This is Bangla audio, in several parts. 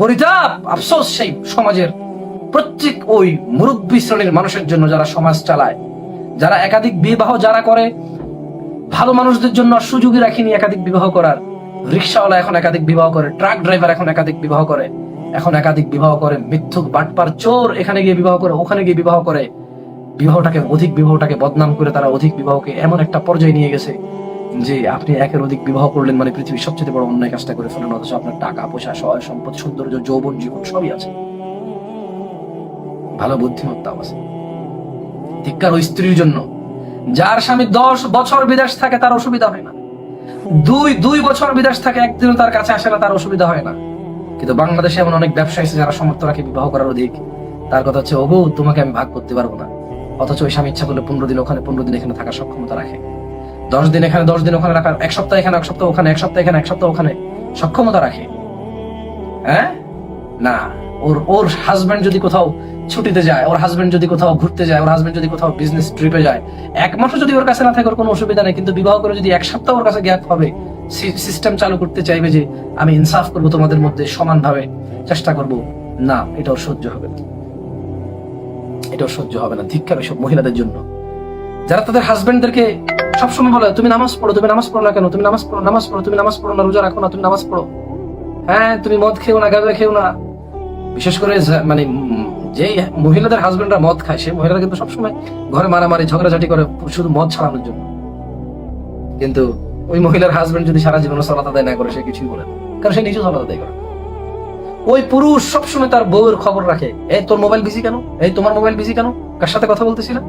পরিতাপ, আফসোস সেই সমাজের প্রত্যেক ওই মুরব্বী শ্রেণির মানুষের জন্য যারা সমাজ চালায়। যারা একাধিক বিবাহ যারা করে, ভালো মানুষদের জন্য সুযোগই রাখিনি একাধিক বিবাহ করার। রিক্সাওয়ালা এখন একাধিক বিবাহ করে ট্রাক ড্রাইভার এখন একাধিক বিবাহ করে, এখন একাধিক বিবাহ করে, মিথ্যুক, বাটপার, চোর এখানে গিয়ে বিবাহ করে, ওখানে গিয়ে বিবাহ করে। বিবাহটাকে, অধিক বিবাহটাকে বদনাম করে তারা অধিক বিবাহকে এমন একটা পর্যায়ে নিয়ে গেছে। যে আপনি একের অধিক বিবাহ করলেন মানে পৃথিবীর সবচেয়ে বড় অন্যায় কাজটা করে ফেলেন, অথচ আপনার টাকা, পয়সা সহায় সম্পদ, সৌন্দর্য, যৌবন, জীবন সবই আছে। ভালো বুদ্ধিমত্তাও আছে। ধিক্কার ওই স্ত্রীর জন্য। যার স্বামী দশ বছর বিদেশ থাকে, তার অসুবিধা হয় না। দুই দুই বছর বিদেশ থাকে, একদিনও তার কাছে আসে না, তার অসুবিধা হয় না। কিন্তু বাংলাদেশে এমন অনেক ব্যবসায়ী আছে যারা সমর্থ রাখে বিবাহ করার অধিক। তার কথা হচ্ছে ওগো তোমাকে আমি ভাগ করতে পারব না। অথচ ওই স্বামী ইচ্ছা করলে পনেরো দিন ওখানে, পনেরো দিন এখানে থাকার সক্ষমতা রাখে। দশ দিন এখানে, দশ দিন ওখানে রাখার এক সপ্তাহ এখানে, এক সপ্তাহ ওখানে, এক সপ্তাহ এখানে, এক সপ্তাহ ওখানে সক্ষমতা রাখে। হ্যাঁ? না, ওর ওর হাজবেন্ড যদি কোথাও ছুটিতে যায়, ওর হাজবেন্ড যদি কোথাও ঘুরতে যায়, ওর হাজবেন্ড যদি কোথাও বিজনেস ট্রিপে যায়, এক মাসও যদি ওর কাছে না থাকে, ওর কোনো অসুবিধা নেই। কিন্তু বিবাহ করে যদি এক সপ্তাহ ওর কাছে গ্যাপ হবে সিস্টেম চালু করতে চাইবে যে, আমি ইনসাফ করব তোমাদের মধ্যে সমানভাবে, চেষ্টা করব। না এটাও সহ্য হবে না। এটাও সহ্য হবে না ধিক্ষার ওইসব মহিলাদের জন্য। যারা তাদের হাজবেন্ডদেরকে সবসময় বলে, তুমি নামাজ পড়ো, তুমি নামাজ পড়ো না কেন? তুমি নামাজ পড়ো নামাজ পড়ো, তুমি নামাজ পড়ো না, রোজা রাখো না, তুমি নামাজ পড়ো। হ্যাঁ তুমি মদ খেও না, গাঁজা খেও না। বিশেষ করে মানে যেই মহিলাদের হাজবেন্ডরা মদ খায় সে মহিলারা কিন্তু সবসময় ঘরে মারামারি, ঝগড়াঝাটি করে শুধু মদ ছাড়ানোর জন্য। কিন্তু ওই মহিলার হাজবেন্ড যদি সারা জীবন সলাত আদায় না করে, সে কিছুই বলে না। কারণ সে নিজে সলাত আদায় করে। ওই পুরুষ সবসময় তার বউয়ের খবর রাখে, এই তোর মোবাইল বিজি কেন? এই তোমার মোবাইল বিজি কেন? কার সাথে কথা বলতেছিলাম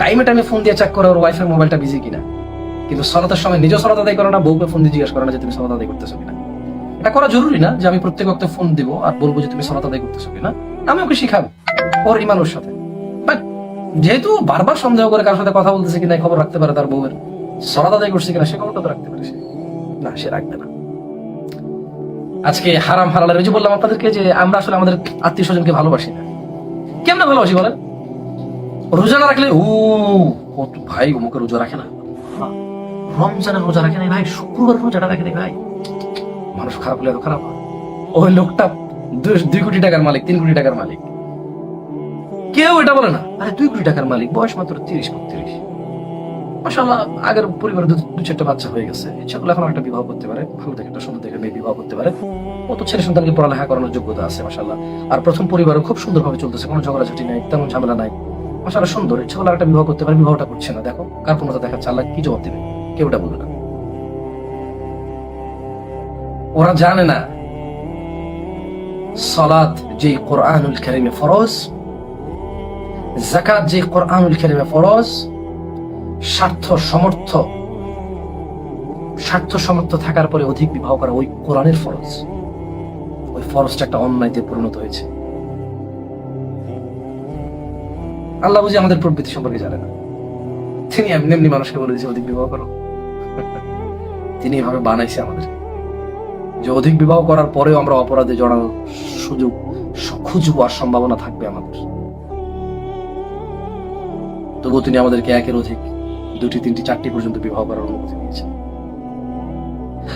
টাইমে টাইমে ফোন দিয়ে চেক করে ওর ওয়াইফের মোবাইলটা বিজি কিনা। কিন্তু সলাতের সময় নিজেও সলাত আদায় করে না, বউকে ফোন দিয়ে জিজ্ঞাসা করে না যে তুমি সলাত আদায় করতেছো কিনা। এটা করা জরুরি না যে আমি প্রত্যেক ওয়াক্তে ফোন দিব আর বলব যে তুমি সলাত আদায় করতেছো কিনা। আমি ওকে শিখাবো ওর ইমান ওর সাথে। বাট যেহেতু বারবার সন্দেহ করে কারোর সাথে কথা বলতেছে কিনা খবর রাখতে পারে তার বউয়ের। সলাত আদায় করছে কিনা, সে খবরটা তো রাখতে পারে সে। না, সে রাখবে না। আজকে হারাম হালালের ওই যে বললাম আপনাদেরকে যে আমরা আসলে আমাদের আত্মীয় স্বজনকে ভালোবাসি না। কেমন ভালোবাসি বলেন? রোজা না রাখলে ও ও তো ভাই, অমুকে রোজা রাখে না। রমজানের রোজা রাখে না ভাই? শুক্রবার রোজাটা রাখে না ভাই? মানুষ খারাপ হলে খারাপ ওই লোকটা, দুই- কোটি টাকার মালিক, তিন কোটি টাকার মালিক। কেউ এটা বলে না, আরে, দুই কোটি টাকার মালিক, বয়স মাত্র তিরিশ, বত্রিশ। মাসাল্লাহ আগের পরিবারে দু চারটা বাচ্চা হয়ে গেছে। ইচ্ছা এখন একটা বিবাহ করতে পারে, ভালো একটা সুন্দর দেখে মেয়ে বিবাহ করতে পারে। ও তো ছেলে সন্তানকে পড়ালেখা করানোর যোগ্যতা আছে মাসাল্লাহ আর প্রথম পরিবারও খুব সুন্দরভাবে চলতেছে, কোনো ঝগড়াঝাটি নাই, তেমন ঝামেলা নাই। মাসাল্লাহ সুন্দর ইচ্ছা করলে একটা বিবাহ করতে পারে, বিবাহটা করছে না। দেখো, কার পূর্ণতা দেখাচ্ছে? আল্লাহ কি জবাব দেবে? কেউ এটা বলবে না। ওরা জানে না সলাদ যে কোরআনুল কারিমে ফরজ জাকাত যে কোরআনুল কারিমে ফরজ, স্বার্থ সমর্থ স্বার্থ সমর্থ থাকার পরে অধিক বিবাহ করা ওই কোরআনের ফরজ। ওই ফরজটা একটা অন্যায়তে পরিণত হয়েছে। আল্লাহ বুঝি আমাদের প্রবৃত্তি সম্পর্কে জানে না। তিনি এমনি এমনি মানুষকে বলে দিয়েছে, অধিক বিবাহ করো। তিনি এভাবে বানাইছে আমাদের। যে অধিক বিবাহ করার পরেও আমরা অপরাধে জড়ানোর সুযোগ খুঁজবো আর সম্ভাবনা থাকবে আমাদের। তবুও তিনি আমাদেরকে একের অধিক দুটি, তিনটি, চারটি পর্যন্ত বিবাহ করার অনুমতি দিয়েছেন।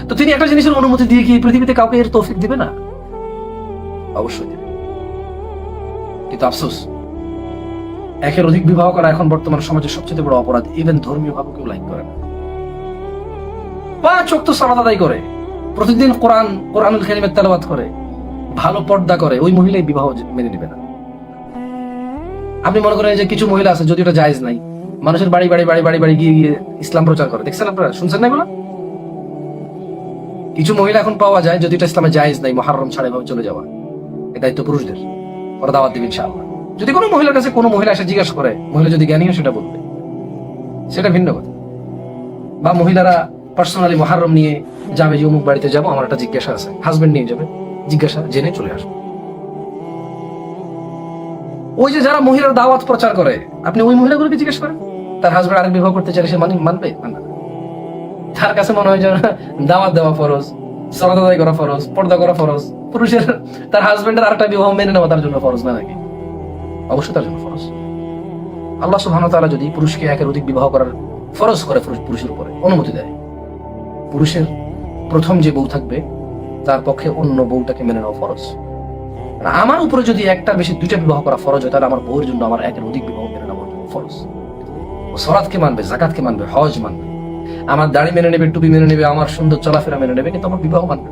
তো তিনি একটা জিনিসের অনুমতি দিয়ে কি পৃথিবীতে কাউকে এর তৌফিক দিবে না? অবশ্যই দিবে। কিন্তু আফসোস একের অধিক বিবাহ করা এখন বর্তমান সমাজের সবচেয়ে বড় অপরাধ। ইভেন ধর্মীয় ভাবে কেউ লাইক করে না পাঁচ অক্ত সালাদ আদায় করে। প্রতিদিন কোরআন, কোরআনুল কারিমের তেলাওয়াত করে। ভালো পর্দা করে। ওই মহিলাই বিবাহ মেনে নেবে না। আপনি মনে করেন যে কিছু মহিলা আছে যদি ওটা জায়েজ নাই। মানুষের বাড়ি বাড়ি বাড়ি বাড়ি বাড়ি গিয়ে গিয়ে ইসলাম প্রচার করে। দেখছেন আপনারা? শুনছেন না এগুলো? কিছু মহিলা এখন পাওয়া যায় যদি এটা ইসলামে জায়েজ নাই, মহারম ছাড়া এভাবে চলে যাওয়া। এ দায়িত্ব পুরুষদের। ওরা দাওয়াত দিবেন ইনশাআল্লাহ। যদি কোনো মহিলার কাছে কোনো মহিলা এসে জিজ্ঞাসা করে, মহিলা যদি জ্ঞানী হয় সেটা বলবে। সেটা ভিন্ন কথা। বা মহিলারা পার্সোনালি মহারম নিয়ে যাবে, যে অমুক বাড়িতে যাব, আমার একটা জিজ্ঞাসা আছে। হাজবেন্ড নিয়ে যাবে, জিজ্ঞাসা, জেনে চলে আসবে। ওই যে যারা মহিলার দাওয়াত প্রচার করে, আপনি ওই মহিলাগুলোকে জিজ্ঞেস করেন? তার হাজবেন্ড আরেক বিবাহ করতে চাইলে সে মানে মানবে। তার কাছে মনে হয় যে দাওয়াত দেওয়া ফরজ আদায় করা ফরজ, পর্দা করা ফরজ। পুরুষের, তার হাজবেন্ডের আরেকটা বিবাহ মেনে নেওয়া তার জন্য ফরজ না নাকি? অবশ্যই তার জন্য ফরজ। আল্লাহ সুবহানাহু ওয়া তাআলা যদি পুরুষকে একের অধিক বিবাহ করার ফরজ করে পুরুষের উপরে, অনুমতি দেয়। পুরুষের প্রথম যে বউ থাকবে, তার পক্ষে অন্য বউটাকে মেনে নেওয়া ফরজ। আমার উপরে যদি একটা বেশি দুইটা বিবাহ করা ফরজ হয়, তাহলে আমার বউয়ের জন্য আমার একের অধিক বিবাহ মেনে নেওয়া ফরজ। ও সরাতকে মানবে জাকাতকে মানবে, হজ মানবে। আমার দাড়ি মেনে নেবে, টুপি মেনে নেবে, আমার সুন্দর চলাফেরা মেনে নেবে, কিন্তু আমার বিবাহ মানবে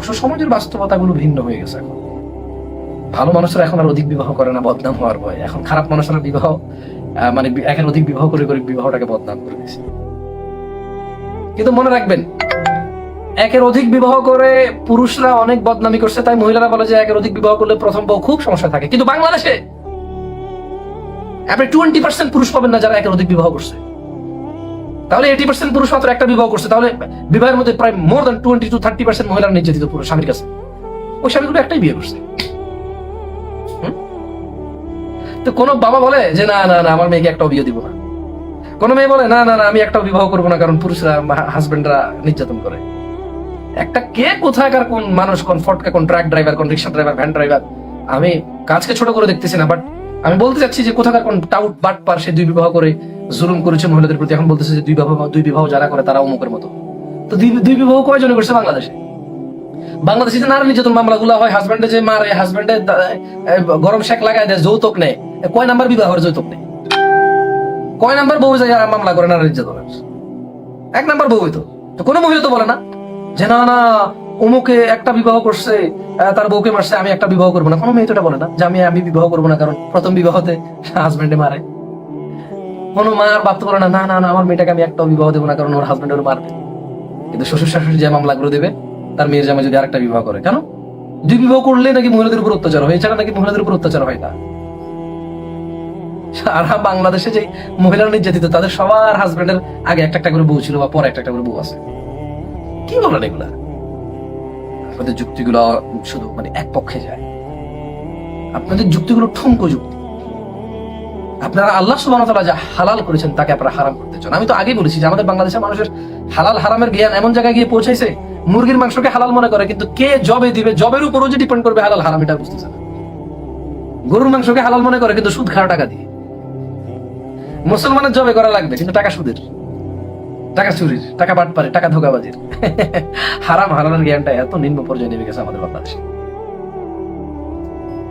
অবশ্য সমাজের বাস্তবতাগুলো ভিন্ন হয়ে গেছে এখন। ভালো মানুষরা এখন আর অধিক বিবাহ করে না, বদনাম হওয়ার ভয়। এখন খারাপ মানুষরা বিবাহ মানে একের অধিক বিবাহ করে করে বিবাহটাকে বদনাম করে দিয়েছে। কিন্তু মনে রাখবেন, একের অধিক বিবাহ করে পুরুষরা অনেক বদনামি করছে, তাই মহিলারা বলে যে একের অধিক বিবাহ করলে প্রথম বউ খুব সমস্যা থাকে। কিন্তু বাংলাদেশে আপনি টোয়েন্টি পার্সেন্ট পুরুষ পাবেন না যারা একের অধিক বিবাহ করছে। তাহলে এইটি পার্সেন্ট পুরুষ মাত্র একটা বিবাহ করছে, তাহলে বিবাহের মধ্যে প্রায় more than twenty to thirty percent মহিলারা নির্যাতিত পুরুষ, স্বামীর কাছে। ওই স্বামীগুলো একটাই বিয়ে করছে। তো কোনো বাবা বলে যে, না না না, আমার মেয়েকে একটাও বিয়ে দিব না। কোনো মেয়ে বলে, না না না, আমি একটাও বিবাহ করব না, কারণ পুরুষরা হাজবেন্ডরা নির্যাতন করে। একটা কে কোথাকার কোন মানুষ, কোন ফটকা কোন ট্রাক ড্রাইভার কোন রিক্সা ড্রাইভার ভ্যান ড্রাইভার আমি কাজকে ছোট করে দেখতেছি না বাট আমি বলতে চাচ্ছি যে কোথাকার কোন টাউট বাট পার সে দুই বিবাহ করে জুলুম করেছে মহিলাদের প্রতি, এখন বলতেছে যে দুই বিবাহ দুই বিবাহ যারা করে তারা অমুকের মতো। তো দুই দুই বিবাহ কয়জনে করছে বাংলাদেশে? বাংলাদেশে যে নারী নির্যাতন মামলাগুলো হয় হাজবেন্ডে যে মারে হাজবেন্ডে গরম শেক লাগায় দেয়, যৌতুক নেয়। কয় নাম্বার বিবাহের যৌতুক নেই কয় নাম্বার বউ যায় মামলা করে নারী নির্যাতনের? এক নাম্বার বউ তো কোনো মহিলা তো বলে না যে, না না অমুকে একটা বিবাহ করছে তার বউকে মারছে, আমি একটা বিবাহ করব না। কোনো মেয়ে তো এটা বলে না যে আমি আমি বিবাহ করব না, কারণ প্রথম বিবাহতে হাজবেন্ডে মারে। কোনো মা আর বাপ তো বলে না না না আমার মেয়েটাকে আমি একটাও বিবাহ দেবো না, কারণ ওর হাজবেন্ড ওর মারবে। কিন্তু শ্বশুর শাশুড়ি যে মামলাগুলো দেবে, তার মেয়ের জামাই যদি আরেকটা বিবাহ করে, কেন? দুই বিবাহ করলে নাকি মহিলাদের উপর অত্যাচার হয়? এছাড়া নাকি মহিলাদের উপর অত্যাচার হয় না? সারা বাংলাদেশে যে মহিলারা নির্যাতিত, তাদের সবার হাজবেন্ডের আগে একটা একটা করে বউ ছিল বা পরে একটা একটা করে বউ আছে। কি বলেন এগুলা? আপনাদের যুক্তিগুলো শুধু মানে এক পক্ষে যায়। আপনাদের যুক্তিগুলো ঠুঙ্কো যুক্তি। আপনারা আল্লাহ সুবহানাহু ওয়া তাআলা যা হালাল করেছেন তাকে আপনারা হারাম করতে চান। আমি তো আগেই বলেছি যে আমাদের বাংলাদেশের মানুষের হালাল হারামের জ্ঞান এমন জায়গায় গিয়ে পৌঁছাইছে, মুরগির মাংসকে হালাল মনে করে, কিন্তু কে জবে দিবে? জবের উপরও যে ডিপেন্ড করবে, হালাল হারাম এটা বুঝতেছে না। গরুর মাংসকে হালাল মনে করে, কিন্তু সুদ খাওয়া টাকা দিয়ে। মুসলমানের জবে করা লাগবে, কিন্তু টাকা সুদের। টাকা চুরির, টাকা বাটপারে টাকা ধোকাবাজির। হারাম হারামের জ্ঞানটা এত নিম্ন পর্যায়ে নেমে গেছে আমাদের বাংলাদেশে।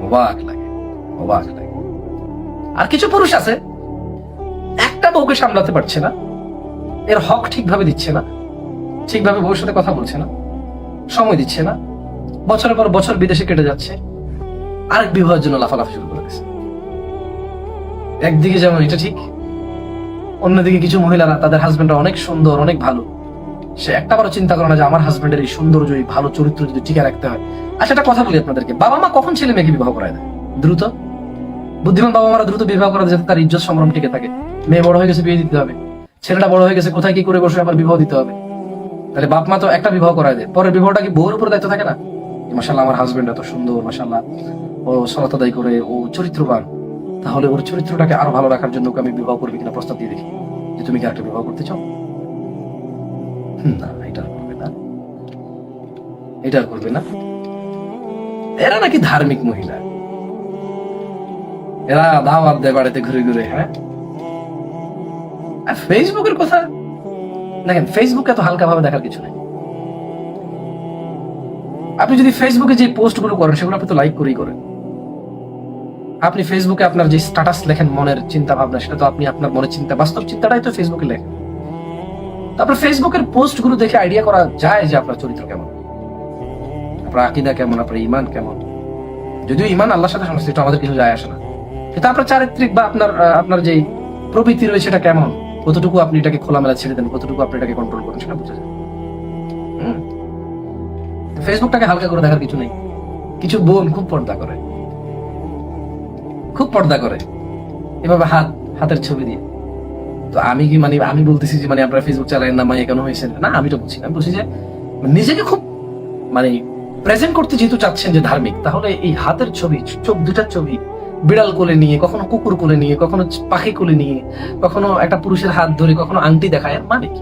অবাক লাগে অবাক লাগে। আর কিছু পুরুষ আছে, একটা বউকে সামলাতে পারছে না, এর হক ঠিকভাবে দিচ্ছে না, ঠিকভাবে বউর সাথে কথা বলছে না, সময় দিচ্ছে না, বছরের পর বছর বিদেশে কেটে যাচ্ছে, আরেক বিবাহের জন্য লাফালাফি শুরু করে দিচ্ছে একদিকে যেমন এটা ঠিক অন্যদিকে কিছু মহিলারা, তাদের হাজবেন্ডরা অনেক সুন্দর, অনেক ভালো। সে একটা বড় চিন্তা করে না যে আমার হাজবেন্ডের এই সৌন্দর্য, এই ভালো চরিত্র যদি টিকে রাখতে হয়। আচ্ছা একটা কথা বলি আপনাদেরকে। বাবা মা কখন ছেলে মেয়েকে বিবাহ করায় দেয়? দ্রুত? বুদ্ধিমান বাবা মারা দ্রুত বিবাহ করা যাতে তার ইজ্জত সম্ভ্রম টিকে থাকে। মেয়ে বড় হয়ে গেছে, বিয়ে দিতে হবে। ছেলেটা বড় হয়ে গেছে, কোথায় কি করে বসে আবার বিবাহ দিতে হবে? তাহলে বাপ মা তো একটা বিবাহ করায় দেয়। পরের বিবাহটা কি বউর উপর দায়িত্ব থাকে না? মাসাল্লাহ আমার হাজবেন্ড এত সুন্দর মাসাল্লাহ ও সরত আদায় করে, ও চরিত্রবান। তাহলে ওর চরিত্রটাকে আরও ভালো রাখার জন্য আমি বিবাহ করবি কিনা প্রস্তাব দিয়ে দেখি। যে তুমি কি একটা বিবাহ করতে চাও? না, এটা করবে না। এটা করবে না। এরা নাকি ধার্মিক মহিলা। এরা দাওয়াত দেয় বাড়িতে ঘুরে ঘুরে হ্যাঁ? আর ফেসবুকের কথা? দেখেন ফেসবুক এত হালকা ভাবে দেখার কিছু নেই। আপনি যদি ফেসবুকে যে পোস্টগুলো করেন, সেগুলো আপনি তো লাইক করেই করেন। আপনি ফেসবুকে আপনার যে স্ট্যাটাস লেখেন মনের চিন্তা ভাবনা সেটা তো আপনি আপনার মনের চিন্তা, বাস্তব চিন্তাটাই তো ফেসবুকে লেখেন। তারপর ফেসবুকের পোস্টগুলো দেখে আইডিয়া করা যায় যে আপনার চরিত্র কেমন, আপনার আকিদা কেমন, আপনার ইমান কেমন। যদিও ইমান আল্লাহর সাথে সংশ্লিষ্ট, আমাদের কিছু যায় আসে না। আপনার চারিত্রিক বা আপনার আপনার যে প্রবৃত্তি রয়েছে সেটা কেমন, কতটুকু আপনি এটাকে খোলামেলা ছেড়ে দেন, কতটুকু আপনি এটাকে কন্ট্রোল করেন, সেটা বোঝা যায়। ফেসবুকটাকে হালকা করে দেখার কিছু নেই। কিছু বোন খুব পর্দা করে। খুব পর্দা করে। এভাবে হাত, হাতের ছবি দিয়ে। তো আমি কি মানে আমি বলতেছি যে মানে আপনারা ফেসবুক চালায়েন না মাই কেন হয়েছে? না, আমি তো না। আমি বলছি যে নিজেকে খুব মানে প্রেজেন্ট করতে যেহেতু চাচ্ছেন যে ধার্মিক, তাহলে এই হাতের ছবি, চোখ দুটার ছবি, বিড়াল কোলে নিয়ে, কখনো কুকুর কোলে নিয়ে, কখনো পাখি কোলে নিয়ে, কখনো একটা পুরুষের হাত ধরে কখনো আংটি দেখায় মানে কি?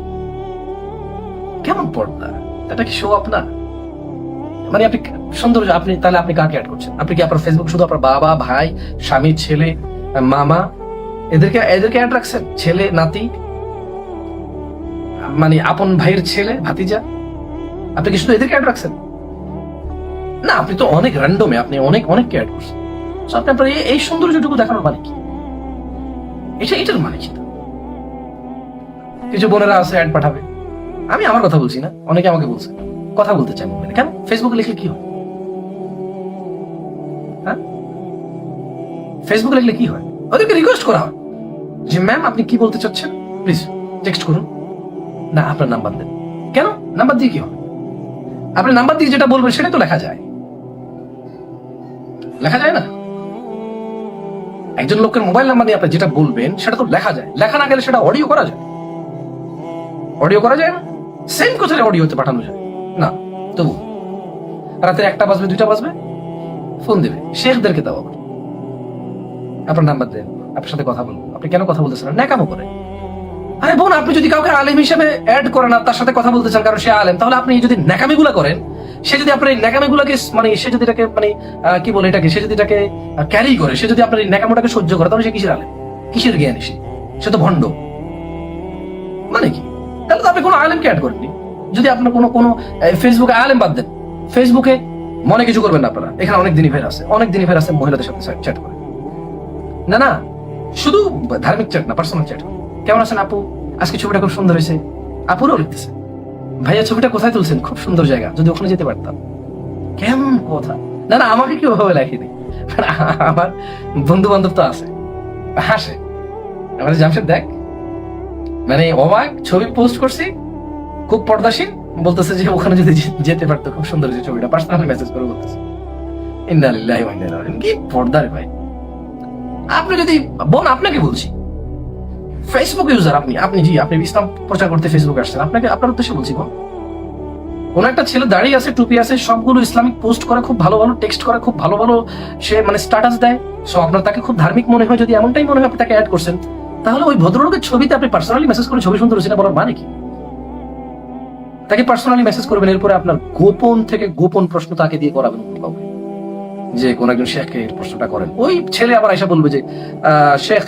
কেমন পর্দা? এটা কি শো আপনার মানে আপনি সৌন্দর্য, আপনি তাহলে আপনি কাকে অ্যাড করছেন? আপনি কি আপনার ফেসবুক শুধু আপনার বাবা, ভাই, স্বামী, ছেলে, মামা? এদেরকে এদেরকে অ্যাড রাখছেন? ছেলে, নাতি? মানে আপন ভাইয়ের ছেলে, ভাতিজা? আপনি কি শুধু এদেরকে অ্যাড রাখছেন? না, আপনি তো অনেক র্যান্ডমে আপনি অনেক অনেক কেয়ার করছেন। So, আপনি আপনার এই সৌন্দর্যটুকু দেখানোর মানে কি? এটা, এটার মানে কি? কিছু বোনেরা আছে অ্যাড পাঠাবে। আমি আমার কথা বলছি না, অনেকে আমাকে বলছে। কথা বলতে চাই মোবাইলে কেন? ফেসবুকে লিখলে কি হয়? হ্যাঁ? ফেসবুকে লিখলে কি হয়? ওদেরকে রিকোয়েস্ট করা হয়। যে ম্যাম আপনি কি বলতে চাচ্ছেন? প্লিজ টেক্সট করুন। না, আপনার নাম্বার দেন। কেন? নাম্বার দিয়ে কি হবে? আপনি নাম্বার দিয়ে যেটা বলবেন সেটা তো লেখা যায়। লেখা যায় না? একজন লোকের মোবাইল নাম্বার দিয়ে আপনি যেটা বলবেন, সেটা তো লেখা যায়। লেখা না গেলে সেটা অডিও করা যায়। অডিও করা যায় না? সেম কোথায় অডিওতে পাঠানো যায়। তবু। রাতে একটা বাজবে, দুইটা বাজবে? ফোন দেবে। শেখদেরকে দাও আবার। আপনার নাম্বার দেন। আপনার সাথে কথা বলব। আপনি কেন কথা বলতেছেন? ন্যাকামো করে। আরে বোন, আপনি যদি কাউকে আলেম হিসেবে অ্যাড করেন আর তার সাথে কথা বলতে চান, কারণ সে আলেম, তাহলে আপনি যদি ন্যাকামিগুলা করেন, সে যদি আপনার এই ন্যাকামিগুলাকে মানে সে যদি এটাকে মানে কি বলে এটাকে, সে যদি এটাকে ক্যারি করে, সে যদি আপনার এই ন্যাকামোটাকে সহ্য করে, তাহলে সে কিসের আলেম? কিসের জ্ঞানী সে? সে তো ভণ্ড। মানে কি? তাহলে তো আপনি কোনো আলেমকে অ্যাড করেননি। যদি আপনার কোনো কোনো ফেসবুকে আলেম বাদ দেন ফেসবুকে মনে কিছু করবেন না আপনারা। এখানে অনেক দিনই ফের আছে, অনেক দিনই ফের আছে, মহিলাদের সাথে চ্যাট করে। না না, শুধু ধার্মিক চ্যাট না পার্সোনাল চ্যাট। কেমন আছেন আপু? আজকে ছবিটা খুব সুন্দর হয়েছে। আপুরও লিখতেছে। ভাইয়া, ছবিটা কোথায় তুলছেন? খুব সুন্দর জায়গা, যদি ওখানে যেতে পারতাম। কেমন কথা? না না, আমাকে কেউ ভাবে লেখেনি আমার বন্ধু বান্ধব তো আছে। হাসে। আমাদের জামশেদ দেখ। মানে অবাক, ছবি পোস্ট করছি খুব পর্দাসীন বলতেছে যে ওখানে যদি যেতে পারতো, খুব সুন্দর হয়েছে ছবিটা। পার্সোনালি মেসেজ করে বলতেছে। কি পর্দার ভাই। আপনি যদি বোন, আপনাকে বলছি। ফেসবুক ইউজার আপনি আপনি জি, আপনি ইসলাম প্রচার করতে ফেসবুক আসছেন, আপনাকে আপনার উদ্দেশ্যে বলছি, বোন। কোন একটা ছেলে দাঁড়িয়ে আছে, টুপি আছে, সবগুলো ইসলামিক পোস্ট করে খুব ভালো ভালো টেক্সট করে খুব ভালো ভালো, সে মানে স্ট্যাটাস দেয়। সো আপনার তাকে খুব ধার্মিক মনে হয়, যদি এমনটাই মনে হয়, আপনি তাকে অ্যাড করছেন, তাহলে ওই ভদ্রলোকের ছবিতে আপনি পার্সোনালি মেসেজ করে ছবি সুন্দর হয়েছে বলার মানে কি? তাকে পার্সোনালি মেসেজ করবেন, এরপরে আপনার গোপন থেকে গোপন প্রশ্ন তাকে দিয়ে করাবেন অন্য যে কোন একজন শেখকে প্রশ্নটা করেন। ওই ছেলে আবার এসে বলবে যে শেখ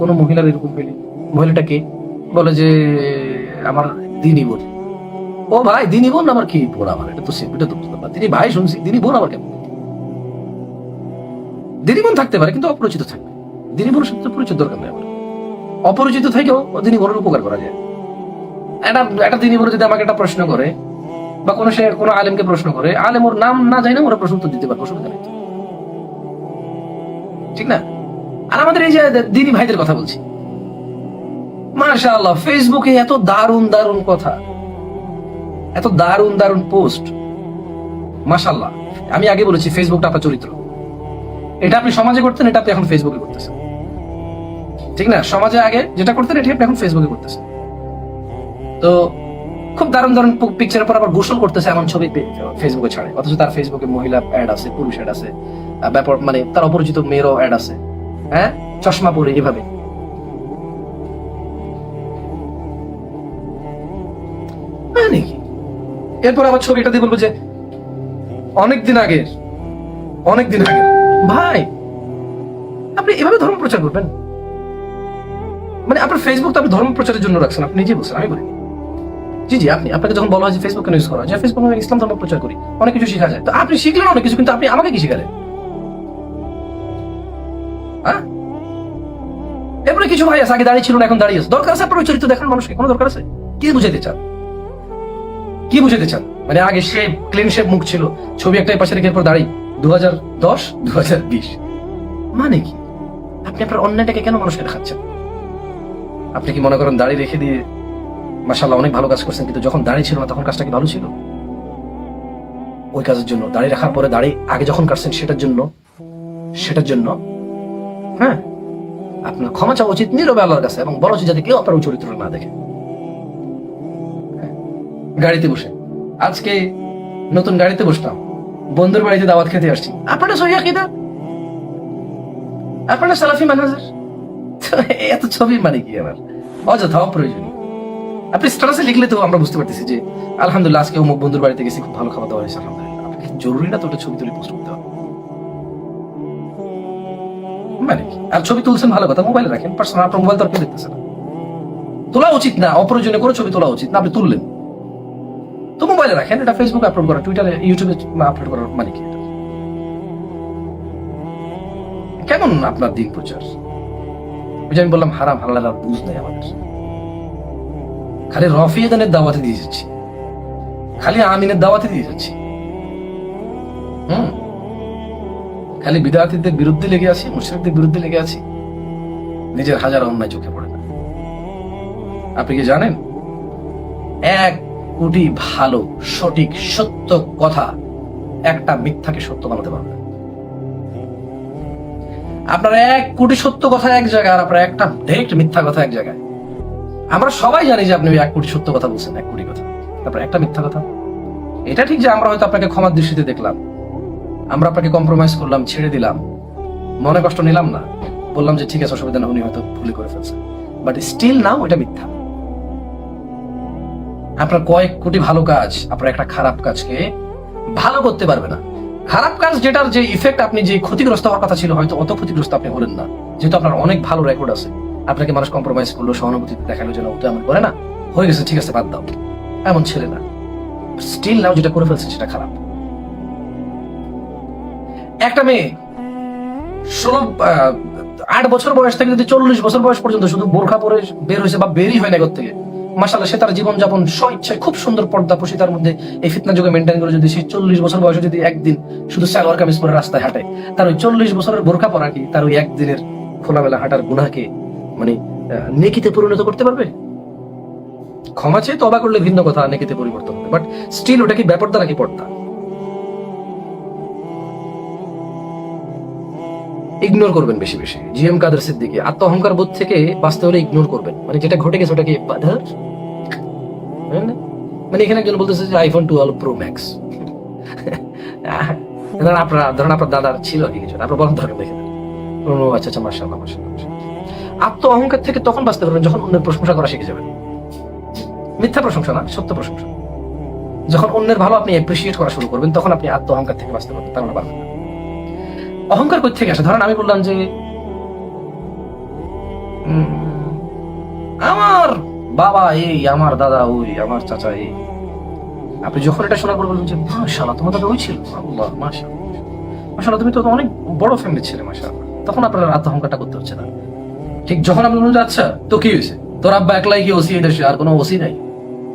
কোনো মহিলার এরকম পেলে। মহিলাটা কে? বলে যে, আমার দিনই বোন। ও ভাই দিনই বোন আমার কি বোন আমার? এটা তো এটা তো বুঝলাম না। তিনি ভাই, শুনছি। দিনই বোন আমার কেমন? দিনী বোন থাকতে পারে, কিন্তু অপরিচিত থাকবে। দিনী বোনের সাথে তো পরিচিত দরকার নেই আমার। অপরিচিত থেকেও দিনী বোনের উপকার করা যায়। একটা একটা দিনী বোন যদি আমাকে একটা প্রশ্ন করে, বা কোনো সে, কোনো আলেমকে প্রশ্ন করে, আলেম ওর নাম না ওরা প্রশ্ন উত্তর দিতে পারবে অসুবিধা নেই ঠিক না? আর আমাদের এই যে দিনী ভাইদের কথা বলছি। ফেসবুকে এত দারুণ দারুণ কথা। এত দারুণ দারুণ পোস্ট। মাশাআল্লাহ, আমি আগে বলেছি ফেসবুকটা আপনার চরিত্র। এটা আপনি সমাজে করতেন, এটা আপনি এখন ফেসবুকে করতেছেন। ঠিক না? সমাজে আগে যেটা করতেন, এটা আপনি এখন ফেসবুকে করতেছেন। তো খুব দারুণ দারুণ পিকচারের পর আবার গোসল করতেছে এমন ছবি ফেসবুকে ছাড়ে। অথচ তার ফেসবুকে মহিলা অ্যাড আছে, পুরুষ অ্যাড আছে ব্যাপার মানে তার অপরিচিত মেয়েরও অ্যাড আছে। হ্যাঁ? চশমা পরে এভাবে মানে এরপর আবার ছবিটা দিয়ে বলব যে অনেক দিন আগের, অনেক দিন আগে ভাই, আপনি এভাবে ধর্ম প্রচার করবেন? মানে আপনার ফেসবুক তো আপনি ধর্ম প্রচারের জন্য রাখছেন, আপনি নিজেই বলছেন, আমি বলিনি। জি জি, আপনি আপনাকে যখন বলা হয় যে ফেসবুক কেন ইউজ করা যে ফেসবুক আমি ইসলাম ধর্ম প্রচার করি, অনেক কিছু শেখা যায়। তো আপনি শিখলেন অনেক কিছু, কিন্তু আপনি আমাকে কি শিখালেন? হ্যাঁ? এরপরে কিছু ভাই আছে, আগে দাঁড়িয়ে ছিল না এখন দাঁড়িয়ে আছে। দরকার আছে আপনার চরিত্র দেখার মানুষকে? কোনো দরকার আছে? কি বুঝাইতে চান? কি বুঝাইতে চান? মানে আগে শেপ ক্লিন শেপ মুখ ছিল, ছবি একটা পাশে রেখে এরপর দাঁড়িয়ে। দু হাজার দশ দু হাজার বিশ। মানে কি? আপনি আপনার অন্যায়টাকে কেন মানুষকে দেখাচ্ছেন? আপনি কি মনে করেন দাড়ি রেখে দিয়ে মাসাল্লাহ অনেক ভালো কাজ করছেন, কিন্তু যখন দাড়ি ছিল না, তখন কাজটা কি ভালো ছিল? ওই কাজের জন্য, দাড়ি রাখার পরে দাড়ি আগে যখন কাটছেন, সেটার জন্য সেটার জন্য হ্যাঁ? আপনার ক্ষমা চাওয়া উচিত নীরবে আল্লাহর কাছে এবং উচিত যাতে কেউ আপনার চরিত্র না দেখে। হ্যাঁ। গাড়িতে বসে। আজকে নতুন গাড়িতে বসলাম। বন্ধুর বাড়িতে দাওয়াত খেতে আসছি। আপনারা সহিয়া কিনা আপনারা সালাফি ম্যানেজার এত ছবি মানে কি আমার অযথা অপ্রয়োজনীয়। আপনি স্ট্যাটাসে লিখলে তো আমরা বুঝতে পারতেছি যে, আলহামদুলিল্লাহ আজকে অমুক বন্ধুর বাড়িতে গেছি, খুব ভালো খাওয়া দাওয়া হয়েছে, আলহামদুলিল্লাহ। আপনাকে জরুরি না তো ওটা ছবি তুলে পোস্ট করতে হবে? মানে আর ছবি তুলছেন ভালো কথা মোবাইলে রাখেন পার্সোনাল আপনার মোবাইল তো আর দেখতেছে না। তোলা উচিত না, অপ্রয়োজনীয় কোনো ছবি তোলা উচিত না, আপনি তুললেন। তো মোবাইলে রাখেন, এটা ফেসবুকে আপলোড করা টুইটারে ইউটিউবে আপলোড করার মানে কি কেমন আপনার দিন প্রচার? আমি বললাম, হারাম হালাল, বুঝ নেই আমাদের। খালি রফিয়াদানের দাওয়াতে দিয়ে যাচ্ছি। খালি আমিনের দাওয়াতে দিয়ে যাচ্ছি। হুম? খালি বিদ্যার্থীদের বিরুদ্ধে লেগে আছি, মুশরিকদের বিরুদ্ধে লেগে আছি। নিজের হাজার অন্যায় চোখে পড়ে না। আপনি কি জানেন? এক কোটি ভালো, সঠিক, সত্য কথা একটা মিথ্যাকে সত্য বানাতে পারবে। আপনার এক কোটি সত্য কথা এক জায়গায় আর আপনার একটা ডিরেক্ট মিথ্যা কথা এক জায়গায়। আমরা সবাই জানি যে আপনি এক কোটি সত্য কথা বলছেন, এক কোটি কথা। তারপর একটা মিথ্যা কথা। এটা ঠিক যে আমরা হয়তো আপনাকে ক্ষমার দৃষ্টিতে দেখলাম। আমরা আপনাকে কম্প্রোমাইজ করলাম, ছেড়ে দিলাম। মনে কষ্ট নিলাম না। বললাম যে ঠিক আছে, অসুবিধা না, উনি হয়তো ভুল করে ফেলছেন। বাট স্টিল নাও ওটা মিথ্যা। আপনার কয়েক কোটি ভালো কাজ, আপনার একটা খারাপ কাজকে ভালো করতে পারবে না। খারাপ কাজ যেটার যে ইফেক্ট আপনি যে ক্ষতিগ্রস্ত হওয়ার কথা ছিল, হয়তো অত ক্ষতিগ্রস্ত আপনি হলেন না। যেহেতু আপনার অনেক ভালো রেকর্ড আছে। আপনাকে মানুষ কম্প্রোমাইজ করল সহানুভূতি দেখাল যেন ও তো এমন করে না। হয়ে গেছে, ঠিক আছে, বাদ দাও। এমন ছেলে না। স্টিল নাও যেটা করে ফেলছে, সেটা খারাপ। একটা মেয়ে, ষোলো আট বছর বয়স থেকে যদি চল্লিশ বছর বয়স পর্যন্ত শুধু বোরখা পরে বের হয়েছে বা বেরই হয় না ঘর থেকে মাসাল্লাহ সে তার জীবনযাপন স্বইচ্ছায় খুব সুন্দর পর্দা পশিতার মধ্যে এই ফিতনা যুগে মেনটেন করে যদি সে চল্লিশ বছর বয়সে যদি একদিন শুধু সালোয়ার কামিজ পরে রাস্তায় হাঁটে, তার ওই চল্লিশ বছরের বোরখা পরা কি, তার ওই একদিনের খোলামেলা হাঁটার গুনাকে মানে নেকিতে পরিণত করতে পারবে? ক্ষমা চেয়ে তবা করলে ভিন্ন কথা, নেকিতে পরিবর্তন হবে। বাট স্টিল ওটা কি ব্যাপারটা নাকি পর্দা? ইগনোর করবেন বেশি বেশি। জিএম কাদের সিদ্দিকি আত্ম অহংকার বোধ থেকে বাঁচতে হলে ইগনোর করবেন। মানে যেটা ঘটে গেছে ওটাকে বাধার? মানে এখানে একজন বলতেছে যে আইফোন টুয়েলভ প্রো ম্যাক্স আপনার, ধরেন আপনার দাদার ছিল কি কিছু। আপনার বলেন ধরেন দেখে। আচ্ছা আচ্ছা মার্শাল্লাহ মার্শাল্লাহ আত্ম অহংকার থেকে তখন বাঁচতে পারবেন যখন অন্যের প্রশংসা করা শিখে যাবেন। মিথ্যা প্রশংসা না, সত্য প্রশংসা। যখন অন্যের ভালো আপনি অ্যাপ্রিসিয়েট করা শুরু করবেন, তখন আপনি আত্ম অহংকার থেকে বাঁচতে পারবেন, তার মানে পারবেন না। অহংকার কোথা থেকে আসে? ধরেন আমি বললাম যে আমার বাবা এই, আমার দাদা ওই, আমার চাচা এই। আপনি যখন এটা শোনা পর বলবেন যে, মাশাআল্লাহ, তোমার দাদা ওই ছিল? আল্লাহ, মাশাআল্লাহ। মাশাআল্লাহ, তুমি তো অনেক বড় ফ্যামিলি ছেলে, মাশাআল্লাহ। তখন আপনার আত্মহংকারটা করতে হচ্ছে না। ঠিক যখন বলবেন যে, আচ্ছা তো কি হয়েছে? তোর আব্বা একলাই কি ওসি এই দেশে? আর কোনো ওসি নাই?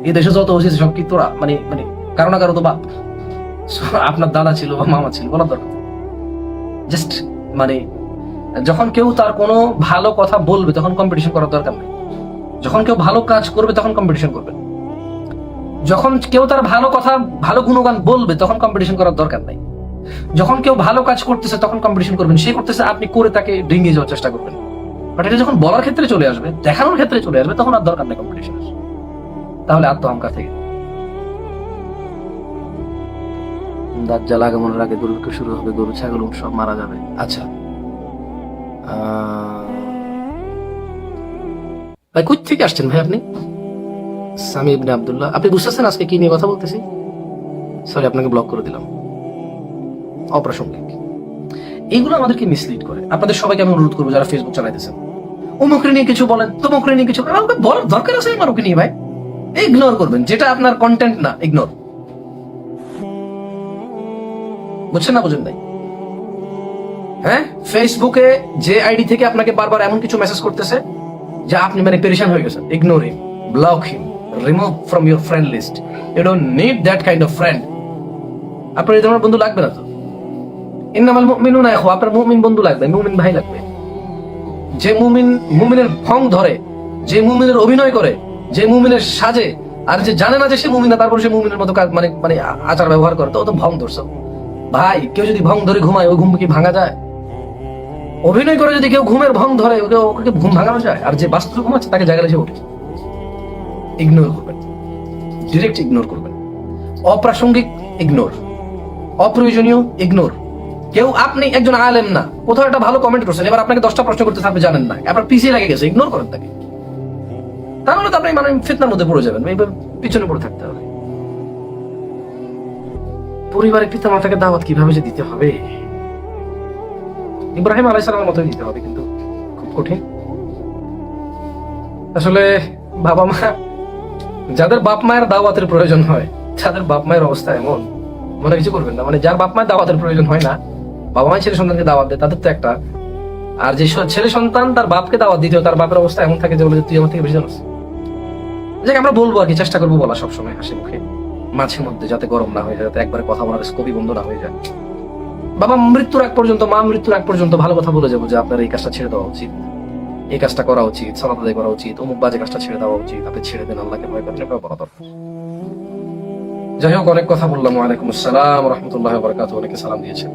এই দেশে যত ওসি সব কি তোরা? মানে মানে কারও না কারও তো বাপ। আপনার দাদা ছিল বা মামা ছিল বলার দরকার। জাস্ট মানে যখন কেউ তার কোনো ভালো কথা বলবে তখন কম্পিটিশন করার দরকার নেই। যখন কেউ ভালো কাজ করবে তখন কম্পিটিশন করবে। যখন কেউ তার ভালো কথা ভালো গুণগান বলবে তখন কম্পিটিশন করার দরকার নাই। যখন কেউ ভালো কাজ করতেছে তখন কম্পিটিশন করবেন সে করতেছে আপনি করে তাকে ডিঙ্গিয়ে যাওয়ার চেষ্টা করবেন। বাট এটা যখন বলার ক্ষেত্রে চলে আসবে দেখানোর ক্ষেত্রে চলে আসবে তখন আর দরকার নেই কম্পিটিশন তাহলে আত্মহংকার থেকে। দাজ্জাল আগমনের আগে দুর্ভিক্ষ শুরু হবে গরু ছাগল সব মারা যাবে। আচ্ছা। ভাই কই থেকে আসছেন ভাই আপনি? সামি ইবনে আব্দুল্লাহ। আপনি বুঝতেছেন আজকে কি নিয়ে কথা বলতেছি? সরি আপনাকে ব্লক করে দিলাম। অপ্রাসঙ্গিক। এইগুলো আমাদেরকে মিসলিড করে। আপনাদের সবাইকে আমি অনুরোধ করব যারা ফেসবুক চালাইতেছেন। অমুকরে নিয়ে কিছু বলেন, তমুকরে নিয়ে কিছু আমাকে বলার দরকার আছে আমার ওকে নিয়ে ভাই। ইগনোর করবেন, যেটা আপনার কন্টেন্ট না ইগনোর বুঝছেন না, বুঝেন নাই? হ্যাঁ? ফেসবুকে যে আইডি থেকে আপনাকে বারবার এমন কিছু মেসেজ করতেছে, যা আপনি মানে পেরেশান হয়ে গেছেন। Ignore him block him remove from your friend list you don't need that kind of friend আপনার এই ধরনের বন্ধু লাগবে না তো? ইন্নামাল মুমিনুনা ইখওয়া, আপনার মুমিন বন্ধু লাগবে, মুমিন ভাই লাগবে। যে মুমিন মুমিনের ভং ধরে, যে মুমিনের অভিনয় করে, যে মুমিনের সাজে, আর যে জানে না যে সে মুমিন না, তারপর সে মুমিনের মতো মানে মানে আচার ব্যবহার করে, তো তো ভং ধরছে। ভাই, কেউ যদি ভং ধরে ঘুমায়, ওই ঘুম কি ভাঙা যায়? অভিনয় করে যদি কেউ ঘুমের ভং ধরে, ওকে ওকে ঘুম ভাঙানো যায়? আর যে বাস্তবে ঘুমাচ্ছে তাকে জায়গায় এসে ওঠে। ইগনোর করবেন। ডিরেক্ট ইগনোর করবেন। অপ্রাসঙ্গিক ইগনোর অপ্রয়োজনীয় ইগনোর কেউ আপনি একজন আলেম না। কোথাও একটা ভালো কমেন্ট করছেন, এবার আপনাকে দশটা প্রশ্ন করতে থাকবে, জানেন না। আপনার পিছিয়ে লেগে গেছে ইগনোর করেন তাকে। তাহলে তো আপনি মানে ফিতনার মধ্যে পড়ে যাবেন এইভাবে পিছনে পড়ে থাকতে হবে। পরিবারের পিতা মাতাকে দাওয়াত কীভাবে যে দিতে হবে? ইব্রাহিম আলাই সালামের মতোই দিতে হবে, কিন্তু খুব কঠিন। আসলে বাবা মা, যাদের বাপ মায়ের দাওয়াতের প্রয়োজন হয় তাদের বাপ মায়ের অবস্থা এমন, মনে কিছু করবেন না। মানে যার বাপ মায়ের দাওয়াতের প্রয়োজন হয় না বাবা মায়ের ছেলে সন্তানকে দাওয়াত দেয়, তাদের তো একটা। আর যে ছেলে সন্তান তার বাপকে দাওয়াত দিতে তার বাপের অবস্থা এমন থাকে যে বলে তুই আমার থেকে বেশি জানিস? যাকে, আমরা বলব আর কি, চেষ্টা করব বলা সবসময়, হাসি মুখে, মাঝে মধ্যে, যাতে গরম না হয়ে যায়, যাতে একবারে কথা বলার স্কোপই বন্ধ না হয়ে যায়। বাবা, মৃত্যুর আগ পর্যন্ত, মা মৃত্যুর আগ পর্যন্ত ভালো কথা বলে যাব যে, আপনার এই কাজটা ছেড়ে দেওয়া উচিত। এই কাজটা করা উচিত, সালাত আদায় করা উচিত, অমুক বাজে কাজটা ছেড়ে দেওয়া উচিত, আপনি ছেড়ে দেন, আল্লাহকে ভয় এটাও বলা দরকার। যাই হোক, অনেক কথা বললাম, ওয়ালাইকুম আসসালাম রহমতুল্লাহ বরকাত অনেকে সালাম দিয়েছেন।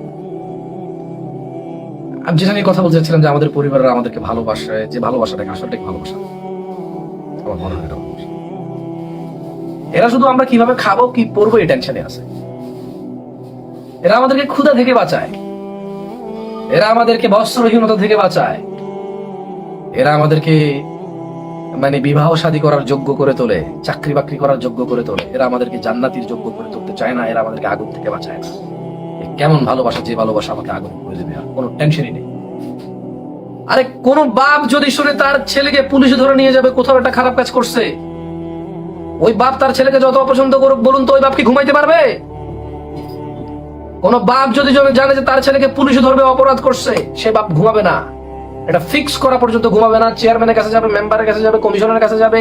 আমি যেটা নিয়ে কথা বলতে চাচ্ছিলাম যে আমাদের পরিবারের আমাদেরকে ভালোবাসে, যে ভালোবাসাটাকে আসলটাকে ভালোবাসা। আমার মনে হয় এরা শুধু আমরা কীভাবে খাব, কি পরবো, এই টেনশনে আছে। এরা আমাদেরকে ক্ষুধা থেকে বাঁচায়। এরা আমাদেরকে বস্ত্রহীনতা থেকে বাঁচায়। এরা আমাদেরকে মানে বিবাহ শাদী করার যোগ্য করে তোলে চাকরি বাকরি করার যোগ্য করে তোলে। এরা আমাদেরকে জান্নাতির যোগ্য করে তুলতে চায় না, এরা আমাদেরকে আগুন থেকে বাঁচায় না। কেমন ভালোবাসা যে ভালোবাসা আমাকে আগুন করে দেবে, আর কোনো টেনশনই নেই। আরে, কোন বাপ যদি শুনে তার ছেলেকে পুলিশে ধরে নিয়ে যাবে, কোথাও একটা খারাপ কাজ করছে? ওই বাপ তার ছেলেকে যত অপছন্দ করুক, বলুন তো ওই বাপ কি ঘুমাইতে পারবে? কোন বাপ যদি জানে যে তার ছেলেকে পুলিশে ধরবে, অপরাধ করছে, সে বাপ ঘুমাবে না। এটা ফিক্স করা পর্যন্ত ঘুমাবে না। চেয়ারম্যানের কাছে যাবে মেম্বারের কাছে যাবে কমিশনারের কাছে যাবে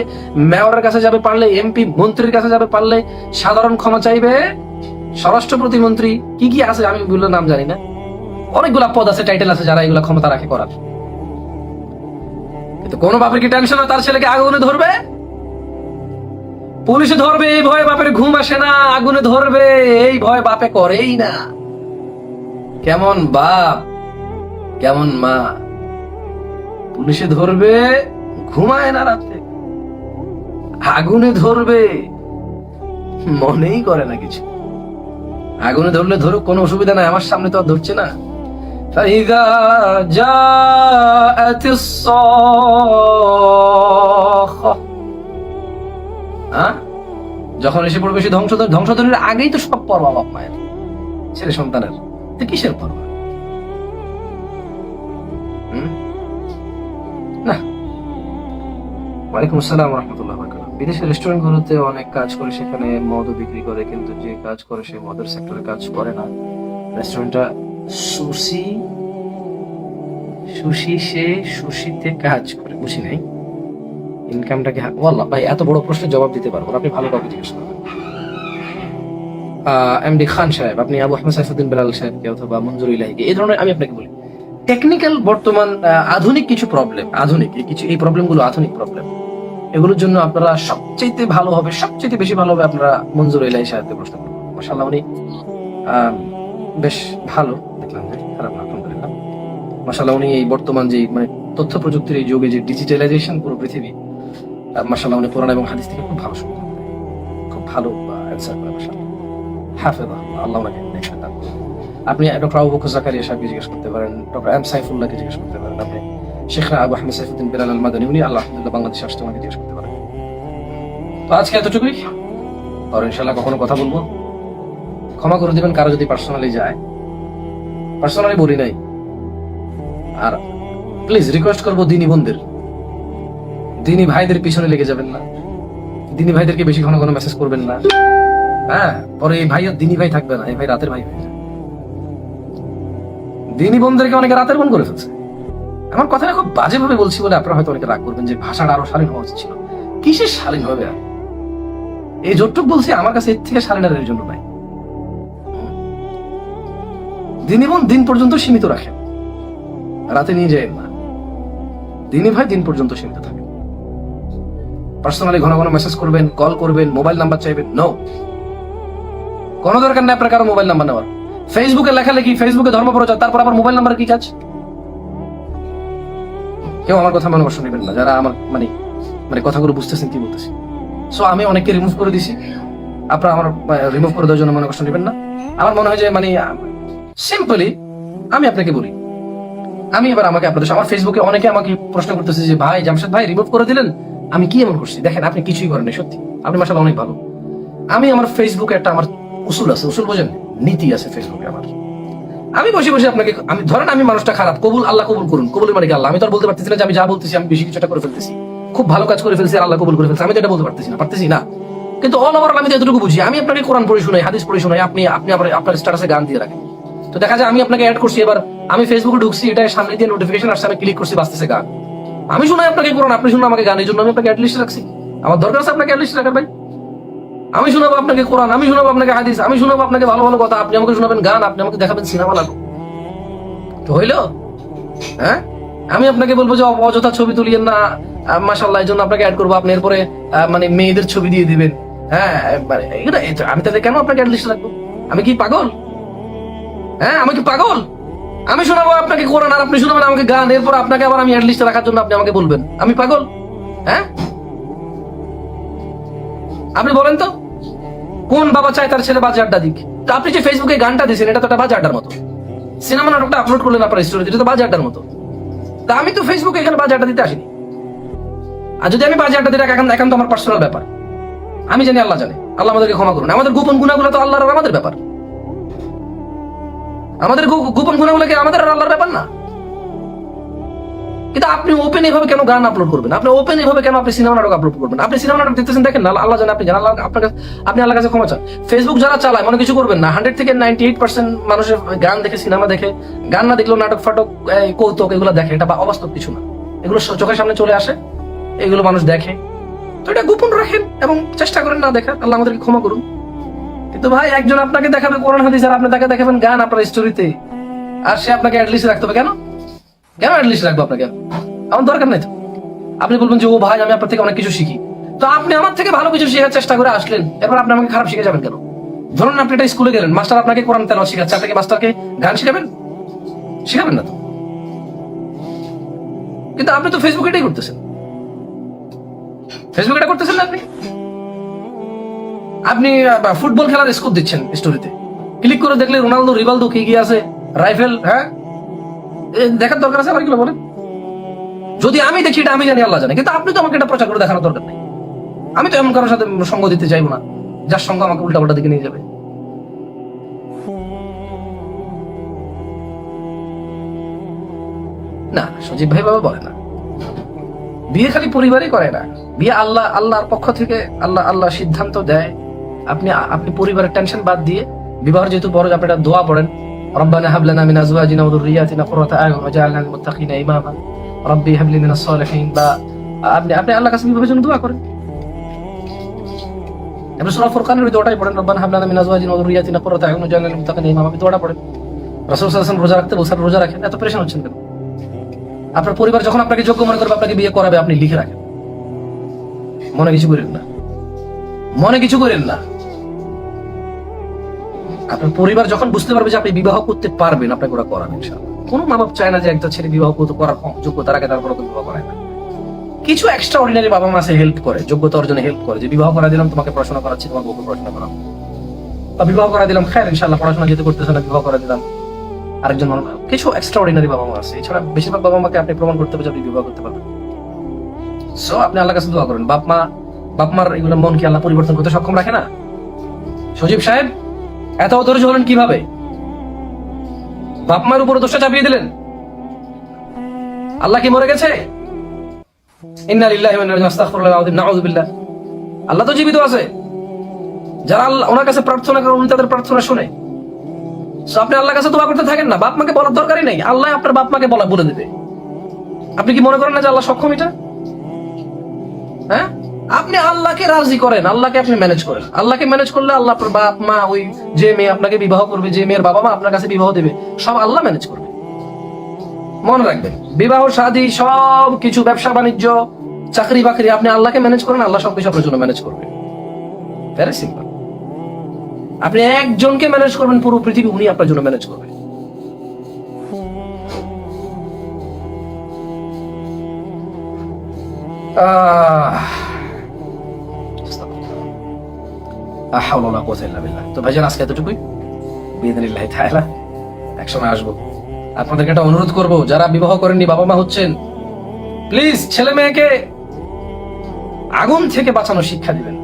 মেয়রের কাছে যাবে, পারলে এমপি মন্ত্রীর কাছে যাবে, পারলে সাধারণ ক্ষমা চাইবে। স্বরাষ্ট্র প্রতিমন্ত্রী কি কি আছে আমি ওগুলো নাম জানি না। অনেকগুলা পদ আছে টাইটেল আছে যারা এগুলা ক্ষমতা রাখে করার। কিন্তু কোন বাপের কি টেনশন তার ছেলেকে আগুনে ধরবে? পুলিশে ধরবে, এই ভয়ে বাপের ঘুম আসে না, আগুনে ধরবে, এই ভয় বাপে করেই না। কেমন বাপ, কেমন মা। পুলিশে ধরবে, ঘুমায় না রাতে। আগুনে ধরবে, মনেই করে না কিছু। আগুনে ধরলে ধরুক কোনো অসুবিধা নাই আমার সামনে তো আর ধরছে না فإذا جاءت الصاخة হ্যাঁ? যখন এসে পড়বে সে ধ্বংসধর ধ্বংসধরের আগেই তো সব পর্ব বাপ মায়ের ছেলে সন্তানের তো কিসের পর্ব হুম? না ওয়ালাইকুম আসসালাম রহমতুল্লাহ বরকাতুহ। বিদেশের রেস্টুরেন্ট গুলোতে অনেক কাজ করে, সেখানে মদও বিক্রি করে, কিন্তু যে কাজ করে সে মদের সেক্টরে কাজ করে না। রেস্টুরেন্টটা সুশি সুশি সে সুশিতে কাজ করে, বুঝি নাই? ইনকামটাকে ওয়াল্লাহ, ভাই, এত বড় প্রশ্নের জবাব দিতে পারব আপনি ভালো কাউকে জিজ্ঞেস করবেন। এমডি খান সাহেব, আপনি আবু আহমেদ সাইফুদ্দিন বেলাল সাহেবকে অথবা মঞ্জুর ইলাহিকে, এই ধরনের আমি আপনাকে বলি। টেকনিক্যাল বর্তমান আধুনিক কিছু প্রবলেম আধুনিক কিছু, এই প্রবলেমগুলো আধুনিক প্রবলেম এগুলোর জন্য আপনারা সবচেয়ে ভালো হবে সবচেয়ে বেশি ভালো হবে আপনারা মঞ্জুর ইলাহি সাহেবকে প্রশ্ন করবেন মাসাল্লাহ উনি বেশ ভালো। দেখলাম যে খারাপ না, আলহামদুলিল্লাহ। মাসাল্লাহ উনি এই বর্তমান যে মানে তথ্য প্রযুক্তির এই যুগে যে ডিজিটালাইজেশন পুরো পৃথিবী মাসাল্লাহ উনি কোরআন এবং হাদিস থেকে খুব ভালো শুনতে খুব ভালো অ্যান্সার করে মাসাল্লাহ হাফেজ আল্লাহ আপনি ডক্টর আবু বকর জাকারিয়া সাহেবকে জিজ্ঞেস করতে পারেন, ডক্টর এম সাইফুল্লাহকে জিজ্ঞেস করতে পারেন, আপনি শেখরা আবু আহমেদ সাইফুদ্দিন বেলাল আল মাদানী উনি আল্লাহ আলহামদুলিল্লাহ বাংলাদেশে আসতে ওনাকে জিজ্ঞেস করতে পারেন। তো আজকে এতটুকুই। আর ইনশাল্লাহ কখনো কথা বলব। ক্ষমা করে দেবেন, কারও যদি পার্সোনালি যায়। পার্সোনালি বলি নাই। আর প্লিজ রিকোয়েস্ট করব দিনী বোনদের। দিনী ভাইদের পিছনে লেগে যাবেন না। দিনী ভাইদেরকে বেশি ঘন ঘন মেসেজ করবেন না। হ্যাঁ পরে এই ভাই দিনী ভাই থাকবে না, এই ভাই রাতের ভাই হয়ে যাবে দিনী বোনদেরকে অনেকে রাতের বোন করে ফেলছে। আমার কথাটা খুব বাজে ভাবে বলছি বলে আপনারা হয়তো অনেকে রাগ করবেন যে ভাষাটা আরও শালীন হওয়া উচিত ছিল। কিসের শালীন হবে আর? এই যতটুক বলছি, আমার কাছে এর থেকে শালীন আর জন্য নাই। দিনী বোন দিন পর্যন্ত সীমিত রাখেন। রাতে নিয়ে যায় না। দিনী ভাই দিন পর্যন্ত সীমিত থাকেন। পার্সোনালি ঘন ঘন মেসেজ করবেন কল করবেন মোবাইল নাম্বার চাইবেন নো কোনো দরকার নেই আপনার কারও মোবাইল নাম্বার নেওয়ার। ফেসবুকে লেখালেখি ফেসবুকে ধর্ম প্রচার তারপর আবার মোবাইল নাম্বার কি কাজ? কেউ আমার কথা মনে কষ্ট নেবেন না। যারা আমার মানে মানে কথাগুলো বুঝতেছেন কি বলতেছি সো আমি অনেককে রিমুভ করে দিছি। আপনারা আমার রিমুভ করে দেওয়ার জন্য মনে কষ্ট নেবেন না। আমার মনে হয় যে মানে সিম্পলি আমি আপনাকে বলি। আমি এবার আমাকে আপনাদের আমার ফেসবুকে অনেকে আমাকে প্রশ্ন করতেছে যে, ভাই, জামশেদ ভাই রিমুভ করে দিলেন? আমি কি এমন করছি? দেখেন, আপনি কিছুই করেন সত্যি। আপনি মাসাল অনেক ভালো। আমি আমার ফেসবুকে একটা, আমার উসুল আছে। উসুল বোঝেন? নীতি আছে ফেসবুকে আমার। আমি বসে বসে আপনাকে আমি ধরেন আমি মানুষটা খারাপ, কবুল, আল্লাহ কবুল করুন। কবুলের মানে আল্লাহ? আমি তো বলতে পারতেছি না যে আমি যা বলতেছি, আমি বেশি কিছু একটা করে ফেলতেছি। খুব ভালো কাজ করে ফেলছি আর আল্লাহ কবুল করে ফেলছি। আমি এটা বলতে পারতেছি না পারতেছি না। কিন্তু অল ওভার আমি তো এতটুকু বুঝি। আমি আপনাকে কোরআন পড়ে শুনাই, হাদিস পড়ে শুনাই, আপনি আপনি আবার আপনার স্ট্যাটাসে গান দিয়ে রাখেন। তো দেখা যায় আমি আপনাকে অ্যাড করছি এবার, আমি ফেসবুকে ঢুকছি, এটা সামনে দিয়ে নোটিফিকেশন আসছে, আমি ক্লিক করছি বাঁচতেছে গান। আমি শুনাই আপনাকে কোরআন, আপনি শুনুন আমাকে গান, এই জন্য আমি আপনাকে অ্যাড লিস্ট রাখছি। আমার দরকার আছে আপনাকে অ্যাড লিস্ট রাখার ভাই। আমি শোনাবো আপনাকে কোরআন, আমি শোনাবো আপনাকে হাদিস, আমি শোনাবো আপনাকে ভালো ভালো কথা। আপনি আমাকে শোনাবেন গান, আপনি আমাকে দেখাবেন সিনেমা নাটক তো হইল? হ্যাঁ? আমি আপনাকে বলব যে অযথা ছবি তুলিয়েন না। মাসাল্লাহ এই জন্য আপনাকে অ্যাড করব। আপনি এরপরে মানে মেয়েদের ছবি দিয়ে দিবেন। হ্যাঁ মানে আমি তাহলে কেন আপনাকে অ্যাড লিস্ট রাখব? আমি কি পাগল? হ্যাঁ আমি কি পাগল? আমি শোনাবো আপনাকে কোরআন আর আপনি শোনাবেন আমাকে গান। এরপর আপনাকে আবার আমি অ্যাড রাখার জন্য আপনি আমাকে বলবেন। আমি পাগল? হ্যাঁ? আপনি বলেন তো, কোন বাবা চায় তার ছেলে বাজে আড্ডা দিক? তো আপনি যে ফেসবুকে গানটা দিয়েছেন এটা তো একটা বাজে আড্ডার মতো। সিনেমা নাটকটা আপলোড করলেন আপনার স্টোরি এটা তো বাজে আড্ডার মতো। তা আমি তো ফেসবুকে এখানে বাজে আড্ডা দিতে আসিনি। আর যদি আমি বাজে আড্ডা দিই এখন এখন তো আমার পার্সোনাল ব্যাপার। আমি জানি আল্লাহ জানে। আল্লাহ আমাদেরকে ক্ষমা করুন। আমাদের গোপন গুণাগুলো তো আল্লাহর আমাদের ব্যাপার। আমাদের গোপন গুণাগুলো কি আমাদের আর আল্লাহর ব্যাপার না? কিন্তু আপনি ওপেন এভাবে কেন গান আপলোড করবেন? আপনি ওপেন এভাবে কেন আপনি সিনেমা নাটক আপলোড করবেন? আপনি সিনেমা নাটক দেখতেছেন, দেখেন না আল্লাহ জানে আপনি জানেন, আল্লাহ আপনার কাছে- আপনি আল্লাহর কাছে ক্ষমা চান। ফেসবুক যারা চালায়, মনে কিছু করবেন না। হান্ড্রেড থেকে নাইনটি এইট পার্সেন্ট মানুষের গান দেখে সিনেমা দেখে, গান না দেখলেও নাটক, ফাটক কৌতুক এগুলো দেখে, এটা বা- অবাস্তব কিছু না। এগুলো চোখের সামনে চলে আসে, এগুলো মানুষ দেখে। তো এটা গোপন রাখেন এবং চেষ্টা করেন না দেখার। আল্লাহ আমাদেরকে ক্ষমা করুন। কিন্তু ভাই, একজন আপনাকে দেখাবে, কোরআন হাদিস আর আপনি তাকে দেখাবেন গান আপনার স্টোরিতে আর সে আপনাকে অ্যাডলিস্ট রাখতে হবে। কেন? কেন অ্যাডলিস্ট রাখব আপনাকে? আমার দরকার নাই তো। আপনি বলবেন যে, ও ভাই, আমি আপনার থেকে অনেক কিছু শিখি। তো আপনি আমার থেকে ভালো কিছু শেখার চেষ্টা করে আসলেন। এরপর আপনি আমাকে খারাপ শিখে যাবেন কেন? ধরুন আপনি একটা স্কুলে গেলেন। মাস্টার আপনাকে কোরআন তেল শিখাচ্ছে। আপনাকে মাস্টারকে গান শিখাবেন? শিখাবেন না তো। কিন্তু আপনি তো ফেসবুকে এটাই করতেছেন। ফেসবুকে এটা করতেছেন না আপনি? আপনি ফুটবল খেলার স্কোর দিচ্ছেন স্টোরিতে ক্লিক করে দেখলে রোনালদো রিভালদো কি কি আছে? রাইফেল হ্যাঁ? দেখার দরকার আছে আমার কি বলেন। যদি আমি দেখি এটা, আমি জানি আল্লাহ জানে। কিন্তু আপনি তো আমাকে এটা প্রচার করে দেখানোর দরকার নেই। আমি তো এমন কারোর সাথে সঙ্গ দিতে চাইব না। যার সঙ্গ আমাকে উল্টা পাল্টা দিকে নিয়ে যাবে। না, সজীব ভাই বাবা বলে না। বিয়ে খালি পরিবারই করে না। বিয়ে আল্লাহ, আল্লাহর পক্ষ থেকে আল্লাহ আল্লাহ সিদ্ধান্ত দেয়। আপনি আপনি পরিবারের টেনশন বাদ দিয়ে, বিবাহ যেহেতু বড়, আপনি একটা দোয়া পড়েন। ربنا هب لنا من ازواجنا وذرياتنا قرة اعين واجعلنا للمتقين اماما ربي هب لي من الصالحين বা আপনি আপনি আল্লাহর কাছে বিবাহের জন্য দোয়া করেন আপনি সূরা ফুরকানের ওই দোয়াটাই পড়েন রব্বানা হাব লানা মিন আজওয়াজিনা ওয়া যুররিয়াতিনা কুররাতা আয়ুন ওয়াজআলনা লিল মুত্তাকিনা ইমামা আপনি দোয়াটা পড়েন রাসূল সাল্লাল্লাহু আলাইহি ওয়াসাল্লাম রোজা রাখতে বলছেন রোজা রাখেন এত পরেশান হচ্ছেন কেন আপনার পরিবার যখন আপনাকে যোগ্য মনে করবে আপনাকে বিয়ে করাবে আপনি লিখে রাখেন মনে কিছু করেন না মনে কিছু করেন না আপনার পরিবার যখন বুঝতে পারবে যে আপনি বিবাহ করতে পারবেন, আপনাকে ওরা ইনশাআল্লাহ। কোনো মা বাপ চায় না যে একটা ছেলে বিবাহ করতে করার যোগ্যতা রাখে তারপর ওকে বিবাহ করায় না। কিছু এক্সট্রা অর্ডিনারি বাবা মা হেল্প করে, যোগ্যতা অর্জনে হেল্প করে, যে বিবাহ করা দিলাম, তোমাকে পড়াশোনা করাচ্ছি তোমার বউকে পড়াশোনা করাবো। বা বিবাহ করা দিলাম খায় ইনশাআল্লাহ, পড়াশোনা যেতে করতেছে না, বিবাহ করা দিলাম। আরেকজন কিছু এক্সট্রা অর্ডিনারি বাবা মা আছে, এছাড়া বেশিরভাগ বাবা মাকে আপনি প্রমাণ করতে পারবেন আপনি বিবাহ করতে পারবেন। সো আপনি আল্লাহ কাছে দোয়া করেন বাপ মা বাপ মার এগুলো মনকে আল্লাহ পরিবর্তন করতে সক্ষম রাখে না? সজীব সাহেব এত অধৈর্য হলেন কীভাবে? বাপ মার উপরে দোষটা চাপিয়ে দিলেন? আল্লাহ কি মরে গেছে? আল্লাহ তো জীবিত আছে। যারা আল্লাহ, ওনার কাছে প্রার্থনা করেন উনি তাদের প্রার্থনা শুনে। আপনি আল্লাহর কাছে দোয়া করতে থাকেন না, বাপ মাকে বলার দরকারই নেই। আল্লাহ আপনার বাপ মাকে বলা বলে দেবে। আপনি কি মনে করেন না যে আল্লাহ সক্ষম এটা? আপনি আল্লাহকে রাজি করেন, আল্লাহকে আপনি ম্যানেজ করেন। আল্লাহকে ম্যানেজ করলে আল্লাহ বাপ, মা, ওই যে মেয়ে আপনাকে বিবাহ করবে, যে মেয়ের বাবা মা আপনার কাছে বিবাহ দেবে, সব আল্লাহ ম্যানেজ করবে। মনে রাখবেন, বিবাহ, শাদী, সব কিছু, ব্যবসা, বাণিজ্য, চাকরি, বাকরি, আপনি আল্লাহকে ম্যানেজ করেন, আল্লাহ সবকিছু আপনার জন্য ম্যানেজ করবে। ভেরি সিম্পল আপনি একজনকে ম্যানেজ করবেন, পুরো পৃথিবী উনি আপনার জন্য ম্যানেজ করবেন আহ লা হাওলা ওয়ালা ইল্লা তো ভাইজান, আজকে এতটুকুই। বিদিনিল্লাহ তাআলা, একসময় আসব। আপনাদেরকে একটা অনুরোধ করব, যারা বিবাহ করেননি বাবা মা হচ্ছেন প্লিজ ছেলে মেয়েকে আগুন থেকে বাঁচানোর শিক্ষা দিবেন।